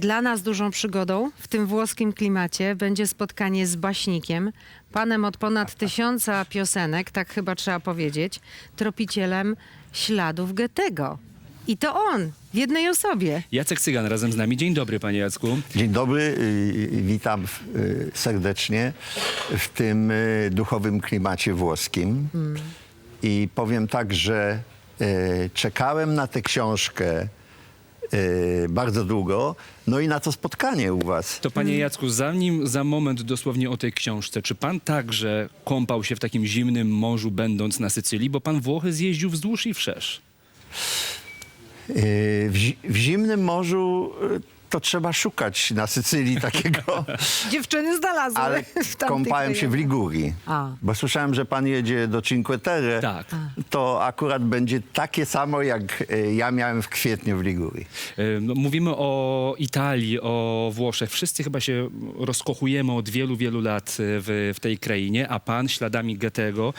Dla nas dużą przygodą w tym włoskim klimacie będzie spotkanie z baśnikiem, panem od ponad tysiąca piosenek, tak chyba trzeba powiedzieć, tropicielem śladów Goethego. I to on, w jednej osobie. Jacek Cygan razem z nami. Dzień dobry, panie Jacku. Dzień dobry, y, witam y, serdecznie w tym y, duchowym klimacie włoskim. I powiem tak, że y, czekałem na tę książkę y, bardzo długo, no i na to spotkanie u was. To panie Jacku, zanim za moment dosłownie o tej książce, czy pan także kąpał się w takim zimnym morzu, będąc na Sycylii? Bo pan Włochy zjeździł wzdłuż i wszerz. Y, W, zi- w zimnym morzu y, to trzeba szukać na Sycylii takiego, Dziewczyny znalazły. ale kąpałem się w. Ligurii. A. Bo słyszałem, że pan jedzie do Cinque Terre. Tak. To akurat będzie takie samo, jak y, ja miałem w kwietniu w Ligurii. E, No, mówimy o Italii, o Włoszech. Wszyscy chyba się rozkochujemy od wielu, wielu lat e, w, w tej krainie, a pan śladami Goethego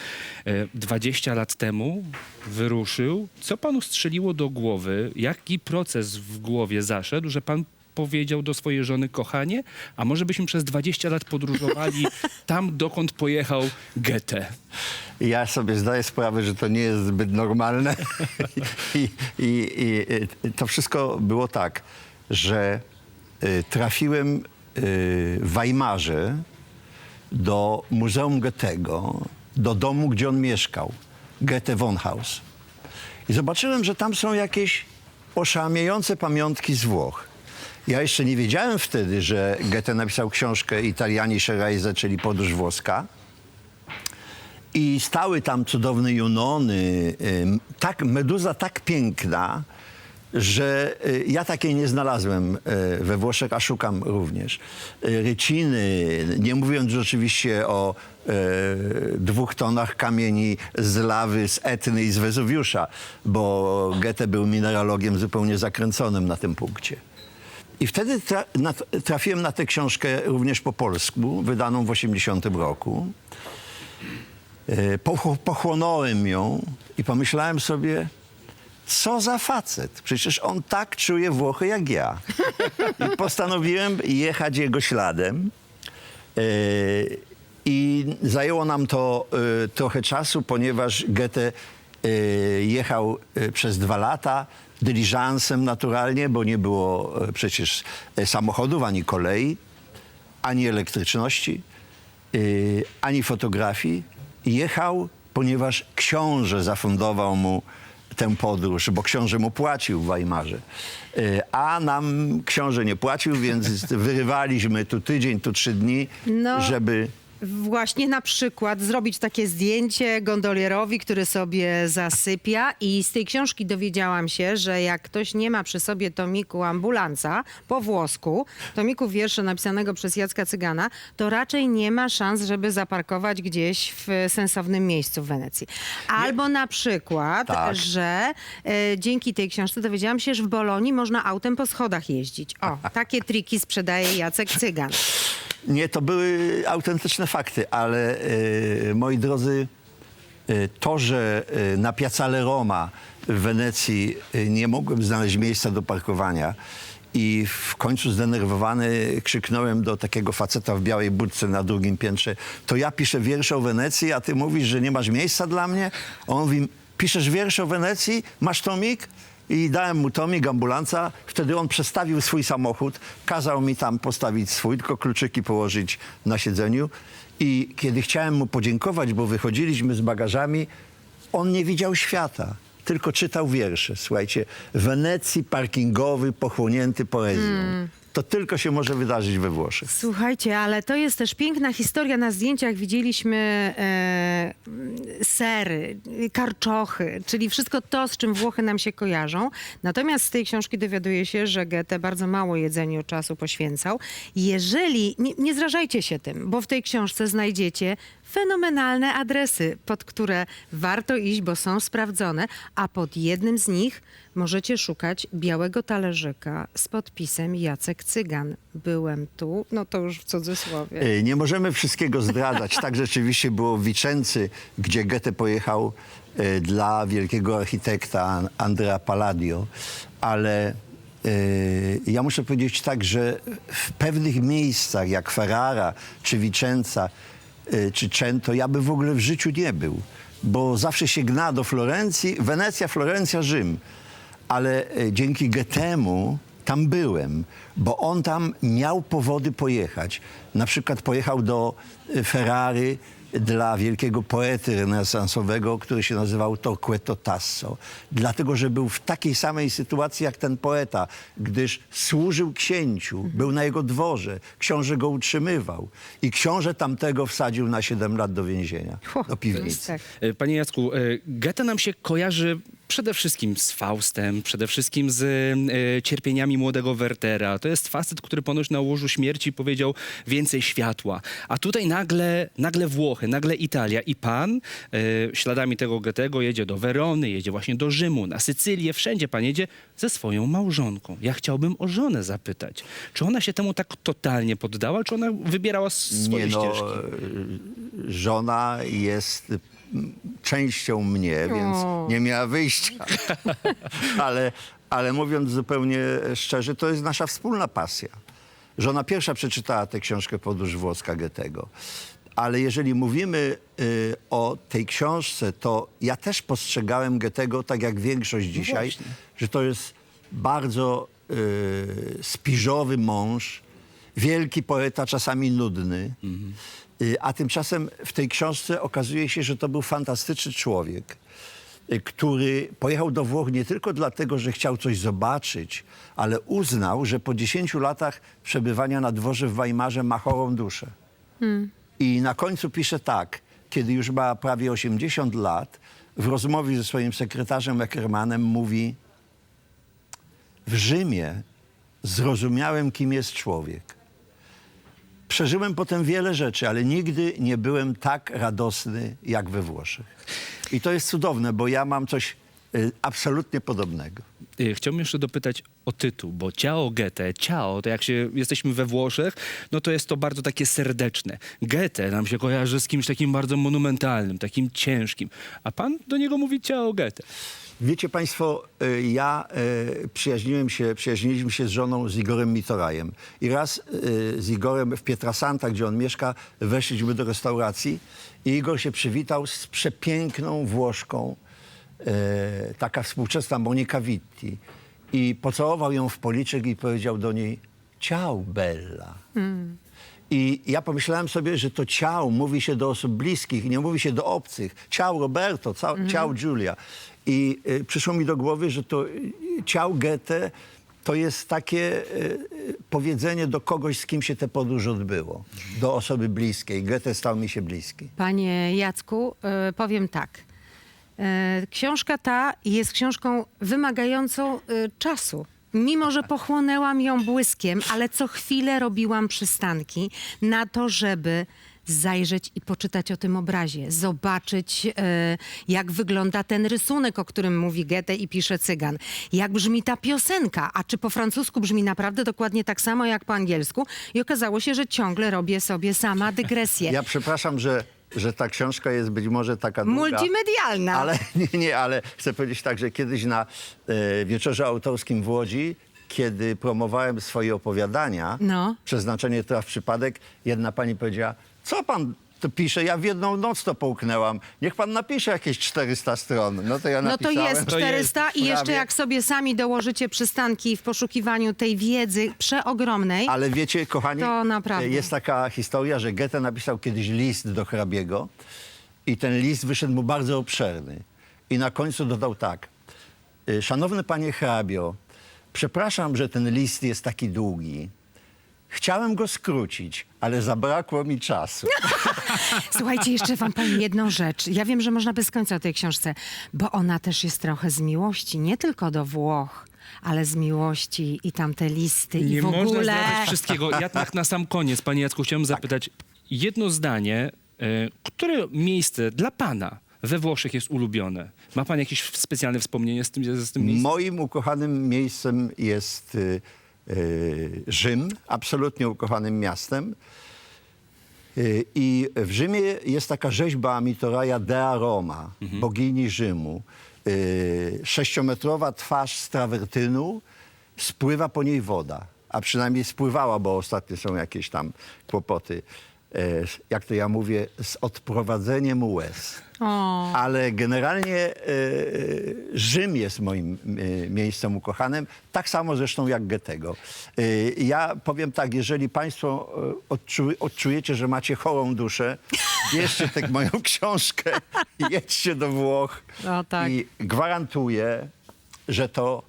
e, 20 lat temu wyruszył. Co panu strzeliło do głowy? Jaki proces w głowie zaszedł, że pan powiedział do swojej żony, kochanie, a może byśmy przez 20 lat podróżowali tam, dokąd pojechał Goethe? Ja sobie zdaję sprawę, że to nie jest zbyt normalne. I, i, i to wszystko było tak, że y, trafiłem y, w Weimarze do Muzeum Goethego, do domu, gdzie on mieszkał, Goethe Wohnhaus. I zobaczyłem, że tam są jakieś oszałamiające pamiątki z Włoch. Ja jeszcze nie wiedziałem wtedy, że Goethe napisał książkę Italiani Reise, czyli Podróż Włoska. I stały tam cudowne Junony, tak, meduza tak piękna, że y, ja takiej nie znalazłem y, we Włoszech, a szukam również. Y, Ryciny, nie mówiąc oczywiście o y, dwóch tonach kamieni z lawy, z Etny i z Wezuwiusza, bo Goethe był mineralogiem zupełnie zakręconym na tym punkcie. I wtedy trafiłem na tę książkę również po polsku, wydaną w 80 roku. E, poch- pochłonąłem ją i pomyślałem sobie, co za facet. Przecież on tak czuje Włochy jak ja. I postanowiłem jechać jego śladem. E, I zajęło nam to e, trochę czasu, ponieważ Goethe jechał e, przez dwa lata dyliżansem naturalnie, bo nie było e, przecież samochodów ani kolei, ani elektryczności, ani fotografii. Jechał, ponieważ książę zafundował mu tę podróż, bo książę mu płacił w Weimarze. A nam książę nie płacił, więc wyrywaliśmy tu tydzień, tu trzy dni, No. żeby... Właśnie na przykład zrobić takie zdjęcie gondolierowi, który sobie zasypia i z tej książki dowiedziałam się, że jak ktoś nie ma przy sobie tomiku ambulansa po włosku, tomiku wiersza napisanego przez Jacka Cygana, to raczej nie ma szans, żeby zaparkować gdzieś w sensownym miejscu w Wenecji. Albo na przykład, Tak. że e, dzięki tej książce dowiedziałam się, że w Bolonii można autem po schodach jeździć. O, takie triki sprzedaje Jacek Cygan. Nie, to były autentyczne fakty, ale e, moi drodzy, e, to, że e, na Piazzale Roma w Wenecji e, nie mogłem znaleźć miejsca do parkowania i w końcu zdenerwowany krzyknąłem do takiego faceta w białej budce na drugim piętrze, to ja piszę wiersze o Wenecji, a ty mówisz, że nie masz miejsca dla mnie? On mówi, piszesz wiersze o Wenecji, masz tomik? I dałem mu tomik ambulansa. Wtedy on przestawił swój samochód, kazał mi tam postawić swój, tylko kluczyki położyć na siedzeniu. I kiedy chciałem mu podziękować, bo wychodziliśmy z bagażami, on nie widział świata, tylko czytał wiersze. Słuchajcie, Wenecji parkingowy, pochłonięty poezją. To tylko się może wydarzyć we Włoszech. Słuchajcie, ale to jest też piękna historia. Na zdjęciach widzieliśmy e, sery, karczochy, czyli wszystko to, z czym Włochy nam się kojarzą. Natomiast z tej książki dowiaduje się, że Goethe bardzo mało jedzeniu czasu poświęcał. Jeżeli, nie, nie zrażajcie się tym, bo w tej książce znajdziecie fenomenalne adresy, pod które warto iść, bo są sprawdzone, a pod jednym z nich możecie szukać białego talerzyka z podpisem Jacek Cygan. Byłem tu, no to już w cudzysłowie. E, Nie możemy wszystkiego zdradzać. Tak rzeczywiście było w Wicency, gdzie Goethe pojechał e, dla wielkiego architekta Andrea Palladio, ale e, ja muszę powiedzieć tak, że w pewnych miejscach, jak Ferrara, czy Vicenza, e, czy Cento, ja by w ogóle w życiu nie był. Bo zawsze się gna do Florencji, Wenecja, Florencja, Rzym. Ale e, dzięki Goethemu tam byłem, bo on tam miał powody pojechać. Na przykład pojechał do e, Ferrary dla wielkiego poety renesansowego, który się nazywał Torquato Tasso. Dlatego, że był w takiej samej sytuacji jak ten poeta, gdyż służył księciu, był na jego dworze, książę go utrzymywał i książę tamtego wsadził na 7 lat do więzienia, do piwnicy. tak. E, Panie Jacku, e, Goethe nam się kojarzy przede wszystkim z Faustem, przede wszystkim z e, cierpieniami młodego Wertera. To jest facet, który ponoć na łożu śmierci powiedział więcej światła. A tutaj nagle, nagle Włochy, nagle Italia i pan e, śladami tego Goethego jedzie do Werony, jedzie właśnie do Rzymu, na Sycylię, wszędzie pan jedzie ze swoją małżonką. Ja chciałbym o żonę zapytać. Czy ona się temu tak totalnie poddała, czy ona wybierała swoje Nie no, ścieżki? e, żona jest częścią mnie, więc O. nie miała wyjścia. ale, ale mówiąc zupełnie szczerze, to jest nasza wspólna pasja. Żona pierwsza przeczytała tę książkę Podróż włoska Goethego. Ale jeżeli mówimy y, o tej książce, to ja też postrzegałem Goethego, tak jak większość dzisiaj, właśnie. że to jest bardzo y, spiżowy mąż, wielki poeta, czasami nudny. Y, A tymczasem w tej książce okazuje się, że to był fantastyczny człowiek, y, który pojechał do Włoch nie tylko dlatego, że chciał coś zobaczyć, ale uznał, że po 10 latach przebywania na dworze w Weimarze ma chorą duszę. I na końcu pisze tak, kiedy już ma prawie 80 lat, w rozmowie ze swoim sekretarzem Eckermanem mówi w Rzymie zrozumiałem, kim jest człowiek. Przeżyłem potem wiele rzeczy, ale nigdy nie byłem tak radosny jak we Włoszech. I to jest cudowne, bo ja mam coś absolutnie podobnego. Y, Chciałbym jeszcze dopytać o tytuł, bo ciao Goethe, ciao, to jak się jesteśmy we Włoszech, no to jest to bardzo takie serdeczne. Goethe nam się kojarzy z kimś takim bardzo monumentalnym, takim ciężkim, a pan do niego mówi ciao Goethe. Wiecie Państwo, y, ja y, przyjaźniłem się, przyjaźniliśmy się z żoną, z Igorem Mitorajem. I raz y, z Igorem w Pietrasanta, gdzie on mieszka, weszliśmy do restauracji i Igor się przywitał z przepiękną Włoszką, y, taka współczesna Monika Vitti. I pocałował ją w policzek i powiedział do niej ciao Bella. I ja pomyślałem sobie, że to ciao mówi się do osób bliskich, nie mówi się do obcych. Ciao Roberto, ciao, ciao Giulia. I y, przyszło mi do głowy, że to y, ciao Goethe to jest takie y, y, powiedzenie do kogoś, z kim się tę podróż odbyło. Do osoby bliskiej. Goethe stał mi się bliski. Panie Jacku, e, powiem tak. E, Książka ta jest książką wymagającą e, czasu. Mimo, że pochłonęłam ją błyskiem, ale co chwilę robiłam przystanki na to, żeby zajrzeć i poczytać o tym obrazie, zobaczyć, e, jak wygląda ten rysunek, o którym mówi Goethe i pisze Cygan, jak brzmi ta piosenka, a czy po francusku brzmi naprawdę dokładnie tak samo jak po angielsku. I okazało się, że ciągle robię sobie sama dygresję. Ja przepraszam, że, że ta książka jest być może taka długa. Multimedialna. Ale nie, nie, ale chcę powiedzieć tak, że kiedyś na e, wieczorze autorskim w Łodzi, kiedy promowałem swoje opowiadania, No. przeznaczenie traf przypadek, jedna pani powiedziała, co pan to pisze? Ja w jedną noc to połknęłam. Niech pan napisze jakieś 400 stron. No to ja No to napisałem. jest To jest 400 i jeszcze prawie. jak sobie sami dołożycie przystanki w poszukiwaniu tej wiedzy przeogromnej. Ale wiecie, kochani, To naprawdę. jest taka historia, że Goethe napisał kiedyś list do hrabiego i ten list wyszedł mu bardzo obszerny. I na końcu dodał tak. e, Szanowny panie hrabio, przepraszam, że ten list jest taki długi. Chciałem go skrócić, ale zabrakło mi czasu. Słuchajcie, jeszcze wam powiem jedną rzecz. Ja wiem, że można bez końca o tej książce, bo ona też jest trochę z miłości, nie tylko do Włoch, ale z miłości i tamte listy i Nie w można ogóle... zdradzić wszystkiego. Ja tak na sam koniec, panie Jacku, chciałem zapytać jedno zdanie, e, które miejsce dla pana we Włoszech jest ulubione? Ma pan jakieś specjalne wspomnienie z tym, z tym miejscem? Moim ukochanym miejscem jest y, Rzym, absolutnie ukochanym miastem. Y, I w Rzymie jest taka rzeźba Mitoraja Dea Roma, bogini Rzymu. Y, Sześciometrowa twarz z trawertynu spływa po niej woda, a przynajmniej spływała, bo ostatnio są jakieś tam kłopoty, jak to ja mówię, z odprowadzeniem łez. O, Ale generalnie e, Rzym jest moim e, miejscem ukochanym, tak samo zresztą jak Goethego. E, ja powiem tak, jeżeli państwo odczu, odczujecie, że macie chorą duszę, bierzcie tę moją książkę, jedźcie do Włoch No tak. i gwarantuję, że to